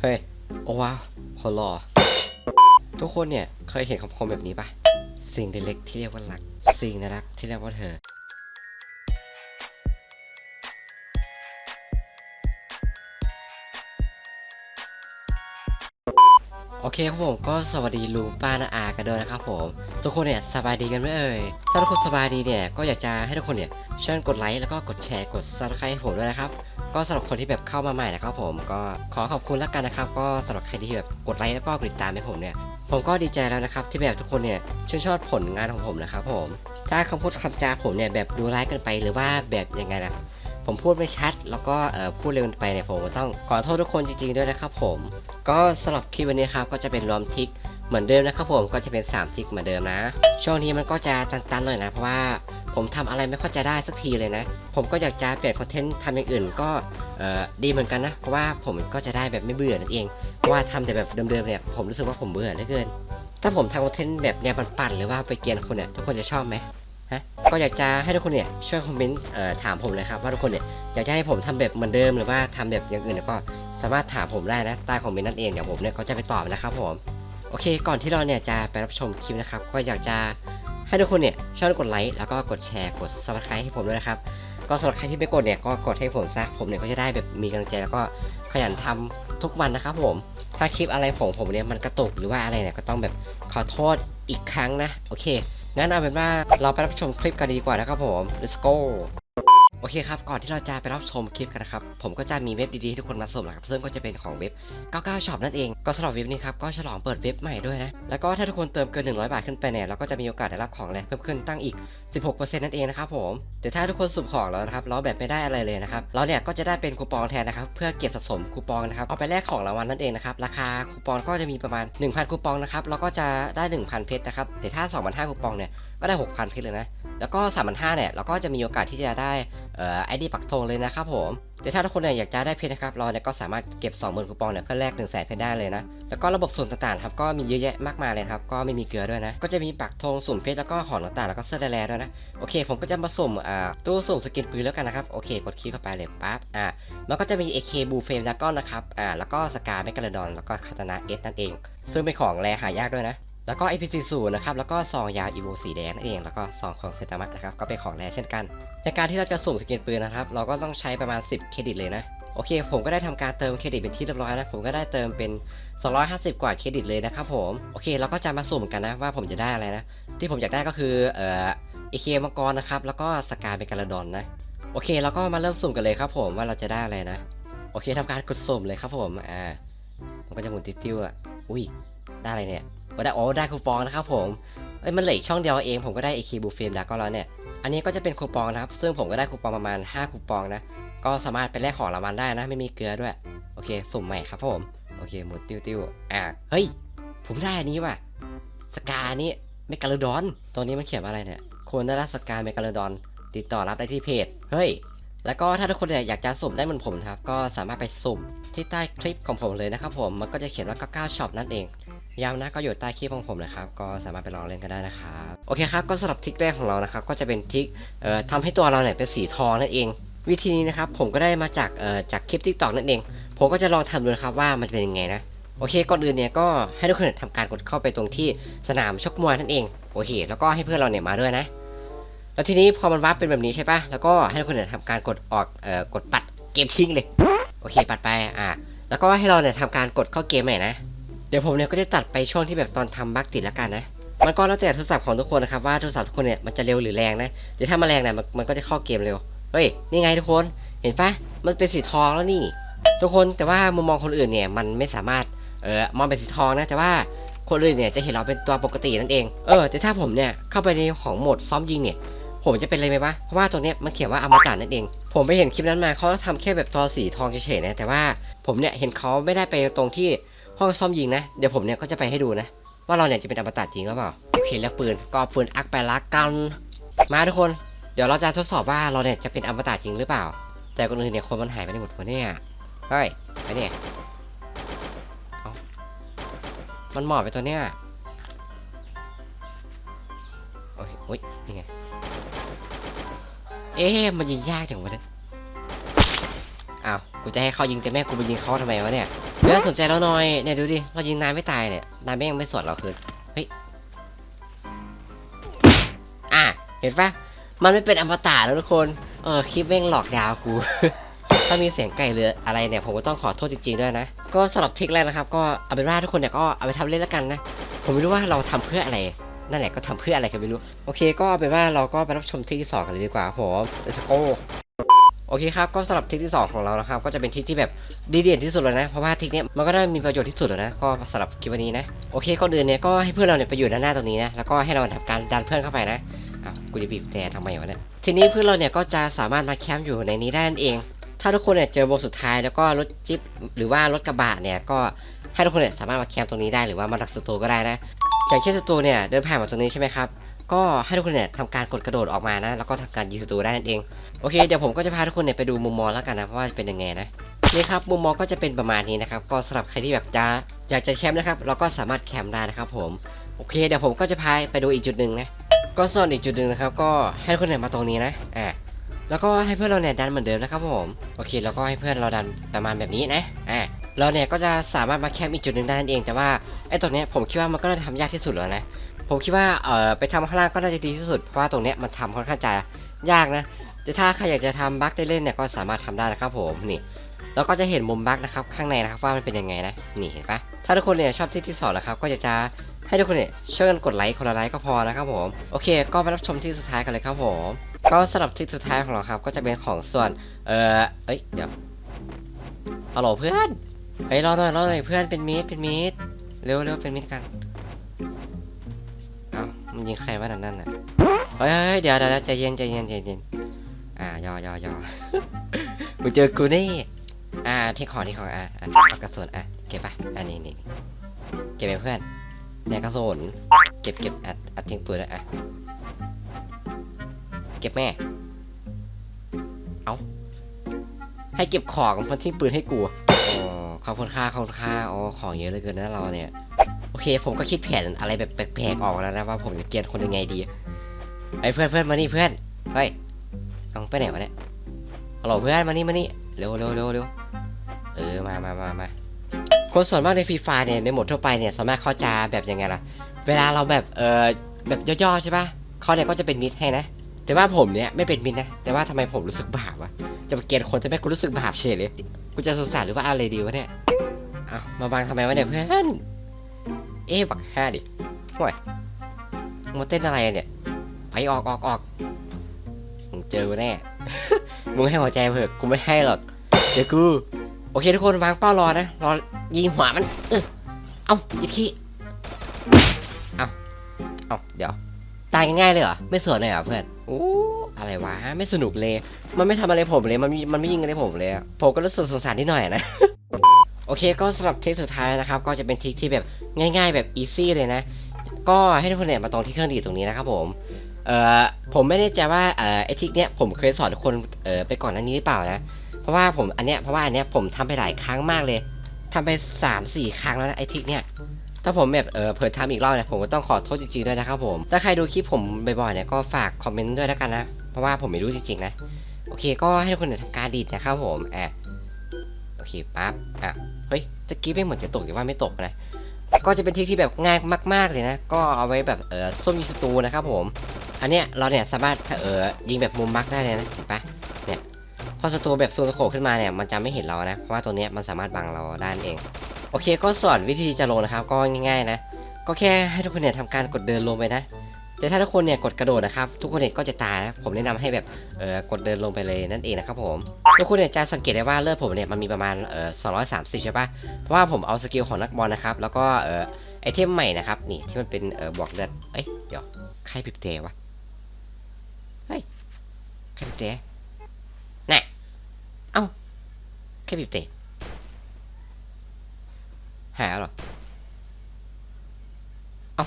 เฮ้ย โอ้ว้าวคนหล่อทุกคนเนี่ยเคยเห็นคำคมแบบนี้ปะสิ่งเล็กๆที่เรียกว่ารัก สิ่งน่ารักที่เรียกว่าเธอ โอเคครับผมก็สวัสดีลุงป้านาอากันด้วยนะครับผม ทุกคนเนี่ยสบายดีกันไหมเอ่ย ถ้าทุกคนสบายดีเนี่ยก็อยากจะให้ทุกคนเนี่ยช่วยกดไลค์แล้วก็กดแชร์กดซับสไครต์ให้ผมด้วยนะครับ ก็สำหรับคนที่แบบเข้ามาใหม่นะครับผมก็ขอขอบคุณแล้วกันนะครับ ก็สำหรับใครที่แบบกดไลค์แล้วก็กดติดตามให้ผมเนี่ยผมก็ดีใจแล้วนะครับที่แบบทุกคนเนี่ยชื่นชอบผลงานของผมนะครับผม ถ้าคำพูดคำจาผมเนี่ยแบบดูร้ายเกินไปหรือว่าแบบยังไงนะผมพูดไม่ชัด แล้วก็พูดเร็วไปเนี่ยผมก็ต้องขอโทษทุกคนจริงๆด้วยนะครับผม ก็สำหรับคลิปวันนี้ครับก็จะเป็นรวมทิกเหมือนเดิมนะครับผมก็จะเป็น 3 ทิกเหมือนเดิมนะ ช่วงนี้มันก็จะตันๆหน่อยนะเพราะว่า ผมทำอะไรไม่ค่อยจะได้สักทีเลยนะ ผมก็อยากจะเปลี่ยนคอนเทนต์ทำอย่างอื่นก็ดีเหมือนกันนะ เพราะว่าผมก็จะได้แบบไม่เบื่อนั่นเอง เพราะว่าทำแต่แบบเดิมๆเนี่ยผมรู้สึกว่าผมเบื่อเหลือเกิน ถ้าผมทำคอนเทนต์แบบแนวปั่นๆหรือว่าไปเกียนคนเนี่ยทุกคนจะชอบไหมฮะก็อยากจะให้ทุกคนเนี่ยช่วยคอมเมนต์ถามผมเลยครับว่าทุกคนเนี่ยอยากจะให้ผมทำแบบเหมือนเดิมหรือว่าทำแบบอย่างอื่นเนี่ยก็สามารถถามผมได้นะใต้คอมเมนต์นั่นเองเดี๋ยวผมเนี่ยก็จะไปตอบนะครับผมโอเค ก่อนที่เราเนี่ยจะไปรับชมคลิปนะครับ ก็อยากจะ ให้ทุกคนเนี่ยช่วยกดไลค์แล้วก็กดแชร์กด subscribe ให้ผมด้วยนะครับก็สำหรับใครที่ไม่กดเนี่ยก็กดให้ผมซะผมเนี่ยก็จะได้แบบมีกำลังใจแล้วก็ขยันทำทุกวันนะครับผม ถ้าคลิปอะไรของผมเนี่ยมันกระตุกหรือว่าอะไรเนี่ยก็ต้องแบบขอโทษอีกครั้งนะ โอเค งั้นเอาเป็นว่าเราไปรับชมคลิปกันดีกว่านะครับผม let's go โอเคครับ ก่อนที่เราจะไปรับชมคลิปกันนะครับ ผมก็จะมีเว็บดีๆให้ทุกคนมาสุ่มนะครับ ซึ่งก็จะเป็นของเว็บ 99 Shop นั่นเอง ก็สำหรับเว็บนี้ครับ ก็ฉลองเปิดเว็บใหม่ด้วยนะ แล้วก็ถ้าทุกคนเติมเกิน 100 บาทขึ้นไปเนี่ย เราก็จะมีโอกาสได้รับของแรงเพิ่มขึ้นตั้งอีก 16%นั่นเองนะครับผม แต่ถ้าทุกคนสุ่มของแล้วนะครับ เราแบบไม่ได้อะไรเลยนะครับ เราเนี่ยก็จะได้เป็นคูปองแทนนะครับ เพื่อเก็บสะสมคูปองนะครับ เอาไปแลกของรางวัลนั่นเองนะครับ ราคาคูปองก็จะมีประมาณ 1,000 คูปองนะครับ เราก็จะได้ 1,000 เพชรนะครับ แต่ถ้า 2,500 คูปองเนี่ย ก็ได้ 6,000 เพชรเลยนะ แล้วก็3,500เนี่ย เราก็จะมีโอกาสที่จะได้ ไอดีปักธงเลยนะครับผมแต่ถ้าทุกคนเนี่ยอยากจะได้เพชรนะครับเราเนี่ยก็สามารถเก็บ 20,000คูปองเนี่ยเพื่อแลก1 0 0 0 0แเพชรได้เลยนะ แล้วก็ระบบสุ่มต่างๆครับก็มีเยอะแยะมากมายเลยครับก็ไม่มีเกลือด้วยนะ ก็จะมีปักธงสุ่มเพชรแล้วก็ของต่างๆแล้วก็เสื้อแดๆด้วยนะโอเค ผมก็จะมาสุ่มอ่าตู้สุ่มสกินปืนแล้วกันนะครับโอเคกดคลิกเข้าไปเลยปั๊บอ่าแล้วก็จะมี AK บูเฟมดากอนนะครับอ่าแล้วก็สกาเมกาลดอนแล้วก็คาตานะเอสนั่นเอง ซึ่งเป็นของแรหายากด้วยนะ แล้วก็ APC 0นะครับ แล้วก็ซองยาอีโวสีแดงนั่นเอง แล้วก็ซองของเซตามะนะครับ ก็เป็นของแรเช่นกัน ในการที่เราจะสุ่มสกินปืนนะครับ เราก็ต้องใช้ประมาณ 10 เครดิตเลยนะ โอเค ผมก็ได้ทำการเติมเครดิตเป็นที่เรียบร้อยนะ ผมก็ได้เติมเป็น 250 กว่าเครดิตเลยนะครับผม โอเค เราก็จะมาสุ่มกันนะว่าผมจะได้อะไรนะ ที่ผมอยากได้ก็คือ เอ่อเอเคมังกรนะครับ แล้วก็สกาเมกาลดอนนะ โอเค เราก็มาเริ่มสุ่มกันเลยครับ ผมว่าเราจะได้อะไรนะ โอเคทำการกดสุ่มเลยครับผม อ่า มันก็จะหมุนติ้วๆอะ อุ้ย ได้อะไรเนี่ย ได้โอ้ได้คูปองนะครับผมเอ้ยมันเหลือช่องเดียวเองผมก็ได้ AK บูเฟมดาก็แล้วเนี่ย อันนี้ก็จะเป็นคูปองนะครับ ซึ่งผมก็ได้คูปองประมาณ 5 คูปองนะ ก็สามารถไปแลกของรางวัลได้นะ ไม่มีเกลือด้วย โอเค สุ่มใหม่ครับผม โอเค หมุนติ้วอ่าเฮ้ย ผมได้อันนี้ว่ะ สกานี่เมกาโลดอน ตัวนี้มันเขียนว่าอะไรเนี่ยคนได้รับสกาเมกาโลดอน ติดต่อรับได้ที่เพจ เฮ้ย แล้วก็ถ้าทุกคนเนี่ยอยากจะสุ่มได้เหมือนผมครับ ก็สามารถไปสุ่มที่ใต้คลิปของผมเลยนะครับผม มันก็จะเขียนว่า99 Shop นั่นเอง ย้ำนะก็อยู่ใต้คลิปของผมนะครับ ก็สามารถไปลองเล่นกันได้นะครับโอเคครับก็สำหรับทิกแรกของเรานะครับ ก็จะเป็นทิกเอ่อทำให้ตัวเราเนี่ยเป็นสีทองนั่นเอง วิธีนี้นะครับผมก็ได้มาจากเอ่อจากคลิปทิกตอกนั่นเอง ผมก็จะลองทำดูนะครับว่ามันเป็นยังไงนะโอเคก่อนอื่นเนี่ยก็ให้ทุกคนทำการกดเข้าไปตรงที่สนามชกมวยนั่นเองโอเคแล้วก็ให้เพื่อนเราเนี่ยมาด้วยนะ แล้วทีนี้พอมันวับเป็นแบบนี้ใช่ปะแล้วก็ให้ทุกคนเนี่ยทำการกดออกเอ่อกดปัดเกมทิ้งเลย โอเคปัดไปอ่าแล้วก็ให้เราเนี่ยทำการกดเข้าเกมใหม่นะ เดี๋ยวผมเนี่ยก็จะตัดไปช่วงที่แบบตอนทำบั๊กติดแล้วกันนะ มันก็แล้วแต่โทรศัพท์ของทุกคนนะครับว่าโทรศัพท์ทุกคนเนี่ยมันจะเร็วหรือแรงนะ เดี๋ยวถ้ามันแรงเนี่ยมันก็จะเข้าเกมเร็ว เฮ้ย นี่ไงทุกคน เห็นปะมันเป็นสีทองแล้วนี่ ทุกคนแต่ว่ามุมมองคนอื่นเนี่ยมันไม่สามารถเออมองเป็นสีทองนะ แต่ว่าคนอื่นเนี่ยจะเห็นเราเป็นตัวปกตินั่นเอง เออ แต่ถ้าผมเนี่ยเข้าไปในของโหมดซ้อมยิงเนี่ย ผมจะเป็นอะไรไหมวะ เพราะว่าตรงเนี้ยมันเขียนว่าอมตะนั่นเอง ผมไปเห็นคลิปนั้นมาเขาทำแค่แบบตัวสีทองเฉยๆนะ แต่ว่าผมเนี่ยเห็นเขาไม่ได้ไปตรงที่ ห้องซ่อมยิงนะ เดี๋ยวผมเนี่ยก็จะไปให้ดูนะ ว่าเราเนี่ยจะเป็นอมตะจริงหรือเปล่า โอเคแล้วปืนก็ปืนอักไปละกัน มาทุกคน เดี๋ยวเราจะทดสอบว่าเราเนี่ยจะเป็นอมตะจริงหรือเปล่า แต่คนอื่นเนี่ยคนมันหายไปไหนหมดวะเนี่ยเฮ้ยไปเนี่ยมันหมอบไปตัวเนี้ยโอ้ยโอ้ยนี่ไง เอ๊ะมันยิงยากจังวะเนี่ยอ้าว กูจะให้เขายิงแต่แม่กูไปยิงเขาทำไมวะเนี่ย พื่อสนใจเราหน่อยเนี่ยดูดิเรายิงนายไม่ตายเนี่ยนายไม่ยังไม่สวนเราคืนเฮ้ยอะเห็นปะมันไม่เป็นอมตะแล้วทุกคนเออคลิปแม่งหลอกดาวกูถ้ามีเสียงไก่เรืออะไรเนี่ยผมก็ต้องขอโทษจริงๆด้วยนะ ก็สำหรับทริคแรกนะครับ ก็เอาเป็นว่าทุกคนเนี่ยก็เอาไปทำเล่นแล้วกันนะ ผมไม่รู้ว่าเราทำเพื่ออะไรนั่นแหละก็ทำเพื่ออะไรกันไม่รู้ โอเค ก็เอาเป็นว่าเราก็ไปรับชมทริคที่สองกันเลยดีกว่าผม let's go โอเคครับก็สำหรับทริคที่สองของเรานะครับก็จะเป็นทริคที่แบบดีเด่นที่สุดเลยนะ เพราะว่าทริคเนี้ยมันก็ได้มีประโยชน์ที่สุดแล้วนะก็สำหรับคลิปวันนี้นะโอเคก่อนอื่นเนี่ยก็ให้เพื่อนเราเนี่ยไปอยู่ด้านหน้าตรงนี้นะแล้วก็ให้เราทำการดันเพื่อนเข้าไปนะอ้าวกูจะบีบแต่ทำไมวะเนี่ยทีนี้เพื่อนเราเนี่ยก็จะสามารถมาแคมป์อยู่ในนี้ได้นั่นเอง ถ้าทุกคนเนี่ยเจอวงสุดท้ายแล้วก็รถจิ๊บหรือว่ารถกระบะเนี่ยก็ให้ทุกคนเนี่ยสามารถมาแคมป์ตรงนี้ได้หรือว่ามาดักสตูก็ได้นะอย่างเช่นสตูเนี่ยเดินผ่านมาตรงนี้ใช่ไหมครับ ก็ให้ทุกคนเนี่ยทำการกดกระโดดออกมานะ แล้วก็ทำการยิงสตูได้นั่นเอง โอเค เดี๋ยวผมก็จะพาทุกคนเนี่ยไปดูมุมมองแล้วกันนะว่าเป็นยังไงนะ นี่ครับมุมมองก็จะเป็นประมาณนี้นะครับ ก็สำหรับใครที่แบบจะอยากจะแคมป์นะครับ เราก็สามารถแคมป์ได้นะครับผม โอเค เดี๋ยวผมก็จะพาไปดูอีกจุดหนึ่งนะ ก็ส่วนอีกจุดหนึ่งนะครับ ก็ให้ทุกคนเนี่ยมาตรงนี้นะ อ่าแล้วก็ให้เพื่อนเราเนี่ยดันเหมือนเดิมนะครับผม โอเค แล้วก็ให้เพื่อนเราดันประมาณแบบนี้นะ อ่าเราเนี่ยก็จะสามารถมาแคมป์อีกจุดหนึ่งได้นั่นเอง แต่ว่าไอ้ตรงเนี้ยผมคิดว่ามันก็น่าจะทำยากที่สุดแล้วนะ ผมคิดว่าเอ่อไปทำข้างล่างก็น่าจะดีที่สุดเพราะว่าตรงเนี้ยมันทำค่อนข้างจะยากนะแต่ถ้าใครอยากจะทำบั๊กได้เล่นเนี่ยก็สามารถทำได้นะครับผมนี่แล้วก็จะเห็นมุมบั๊กนะครับข้างในนะครับว่ามันเป็นยังไงนะนี่เห็นปะถ้าทุกคนเนี่ยชอบที่ที่สองนะครับก็จะจะให้ทุกคนเนี่ยช่วยกันกดไลค์คนละไลค์ก็พอนะครับผมโอเค ก็ไปรับชมที่สุดท้ายกันเลยครับผมก็สำหรับที่สุดท้ายของเราครับ ก็จะเป็นของส่วนเอ่อเอ้ยเดี๋ยวฮัลโหลเพื่อนเฮ้ยรอหน่อยรอหน่อยเพื่อนเป็นมีดเป็นมีดเร็วเร็วเป็นมีดกันอ้า มันยิงใครวะนั่นนั่นน่ะเฮ้ยเฮ้ยเฮ้ยเดี๋ยวเดี๋ยวเดี๋ยวใจเย็นใจเย็นใจเย็นอ่ายอยอยอมึงเจอกูนี่ อ่าที่ของที่ของอะอะเอากระสุนอะเก็บปะอันนี้นี่เก็บไปเพื่อนเนี่ยกระสุนเก็บเก็บอัดอัดทิ้งปืนเลยอะเก็บแม่เอาให้เก็บของมันทิ้งปืนให้กูอ๋อขอบคุณค่าขอบคุณค่าอ๋อของเยอะเหลือเกินนะเราเนี่ยโอเค ผมก็คิดแผนอะไรแบบแปลกๆออกแล้วนะว่าผมจะเกลียดคนยังไงดีไอ้เพื่อนเพื่อนมานี่เพื่อนเฮ้ยเอาไปไหนวะเนี่ยฮัลโหลเพื่อนมานี่มานี่เร็วเร็วเร็วเร็วเออมามามามาคนส่วนมากในฟรีไฟเนี่ยในโหมดทั่วไปเนี่ยส่วนมากเขาจะแบบยังไงล่ะ เวลาเราแบบเออแบบย่อๆใช่ปะเขาเนี่ยก็จะเป็นมิดให้นะ แต่ว่าผมเนี่ยไม่เป็นมิดนะ แต่ว่าทำไมผมรู้สึกบาปวะจะมาเกลียดคนแต่แม่กูรู้สึกบาปเฉยเลยกูจะสงสารหรือว่าอะไรดีวะเนี่ยเอามาบังทำไมวะเนี่ยเพื่อน เอ๊ะบักห้าดิห่วยมึงมาเต้นอะไรเนี่ยไปออกออกออกมึงเจอกูแน่ มึงให้หัวใจเถอะกูไม่ให้หรอก เดี๋ยวกู โอเคทุกคนวางเป้ารอนะ รอยิงหัวมัน เออเอ้ายิดขี้เอ้าเอ้าเดี๋ยว ตายง่ายๆเลยเหรอ ไม่สวนเลยเหรอเพื่อนโอ้อะไรวะ ไม่สนุกเลย มันไม่ทำอะไรผมเลย มันมันไม่ยิงอะไรผมเลย ผมก็รู้สึกสงสารนิดหน่อยนะ โอเคก็สำหรับทริคสุดท้ายนะครับ ก็จะเป็นทริคที่แบบง่ายๆแบบอีซี่เลยนะ ก็ให้ทุกคนเนี่ยมาตรงที่เครื่องดีดตรงนี้นะครับผมเอ่อผมไม่แน่ใจว่าเอ่อไอทริคเนี้ยผมเคยสอนคนเอ่อไปก่อนหน้านี้หรือเปล่านะ เพราะว่าผมอันเนี้ยเพราะว่าอันเนี้ยผมทำไปหลายครั้งมากเลยทำไปสามสี่ครั้งแล้วนะไอทริคเนี้ยถ้าผมแบบเออเผลอทำอีกรอบเนี่ยผมก็ต้องขอโทษจริงๆด้วยนะครับผมถ้าใครดูคลิปผมบ่อยๆเนี่ยก็ฝากคอมเมนต์ด้วยแล้วกันนะเพราะว่าผมไม่รู้จริงๆนะโอเค ก็ให้ทุกคนเนี่ยทำการดีดนะครับผมอะ โอเคปั๊บอะเฮ้ยตะกี้ไม่เหมือนจะตกแต่ว่าไม่ตกนะก็จะเป็นทริคที่แบบง่ายมาก ๆเลยนะ ก็เอาไว้แบบเออส้มยิงสตูนะครับผม อันเนี้ยเราเนี่ยสามารถเออยิงแบบมุมบักได้เลยนะเห็นปะเนี่ยพอสตูแบบซูมสโคขึ้นมาเนี่ยมันจะไม่เห็นเรานะเพราะว่าตัวเนี้ยมันสามารถบังเราได้นั่นเอง โอเคก็สอนวิธีจะลงนะครับก็ง่ายๆนะ ก็แค่ให้ทุกคนเนี่ยทำการกดเดินลงไปนะ แต่ถ้าทุกคนเนี่ยกดกระโดดนะครับ ทุกคนเนี่ยก็จะตายนะผมแนะนำให้แบบเออกดเดินลงไปเลยนั่นเองนะครับผมทุกคนเนี่ยจะสังเกตได้ว่าเลือดผมเนี่ยมันมีประมาณเออ230ใช่ปะเพราะว่าผมเอาสกิลของนักบอลนะครับแล้วก็เออไอเทมใหม่นะครับนี่ที่มันเป็นเออบวกเลือดเอ้ยเดี๋ยวใครปิดเตะวะเฮ้ยใครปิดเตะน่เอ้าใครปิดเตะหาหรอ เอ้า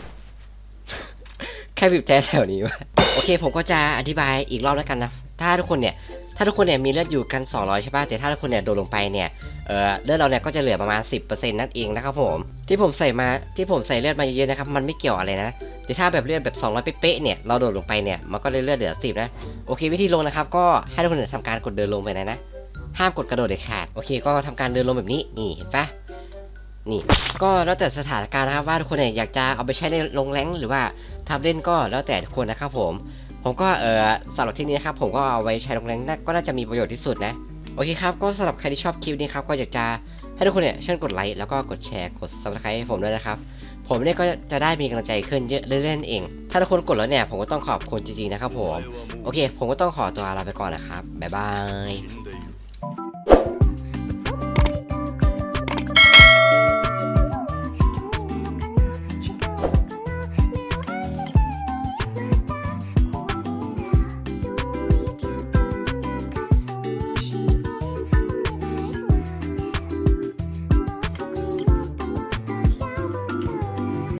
ใครบีบแต่แถวนี้วะโอเค ผมก็จะอธิบายอีกรอบแล้วกันนะ ถ้าทุกคนเนี่ย ถ้าทุกคนเนี่ยมีเลือดอยู่กัน 200 ใช่ป่ะ แต่ถ้าทุกคนเนี่ยโดนลงไปเนี่ย เออเลือดเราเนี่ยก็จะเหลือประมาณ 10%นั่นเองนะครับผม ที่ผมใส่มา ที่ผมใส่เลือดมาเยอะๆนะครับ มันไม่เกี่ยวอะไรนะ แต่ถ้าแบบเลือดแบบ 200 เป๊ะๆ เนี่ย เราโดดลงไปเนี่ย มันก็เลยเลือดเหลือ 10 นะ โอเค วิธีลงนะครับ ก็ให้ทุกคนเนี่ยทำการกดเดินลงไปนะนะ ห้ามกดกระโดดเด็ดขาด โอเค ก็ทำการเดินลงแบบนี้ นี่ เห็นปะ นี่ก็แล้วแต่สถานการณ์นะครับว่าทุกคนเนี่ยอยากจะเอาไปใช้ในลงแรงหรือว่าทำเล่นก็แล้วแต่ทุกคนนะครับผม ผมก็เออสำหรับที่นี้นะครับผมก็เอาไว้ใช้ลงแรงน่าก็น่าจะมีประโยชน์ที่สุดนะโอเคครับก็สำหรับใครที่ชอบคลิปนี้ครับก็อยากจะให้ทุกคนเนี่ยช่วยกดไลค์แล้วก็กดแชร์กด subscribe ให้ผมด้วยนะครับ ผมเนี่ยก็จะได้มีกำลังใจขึ้นเยอะเรื่อยๆนั่นเอง ถ้าทุกคนกดแล้วเนี่ยผมก็ต้องขอบคุณจริงๆนะครับผม โอเค ผมก็ต้องขอตัวลาไปก่อนนะครับบ๊ายบาย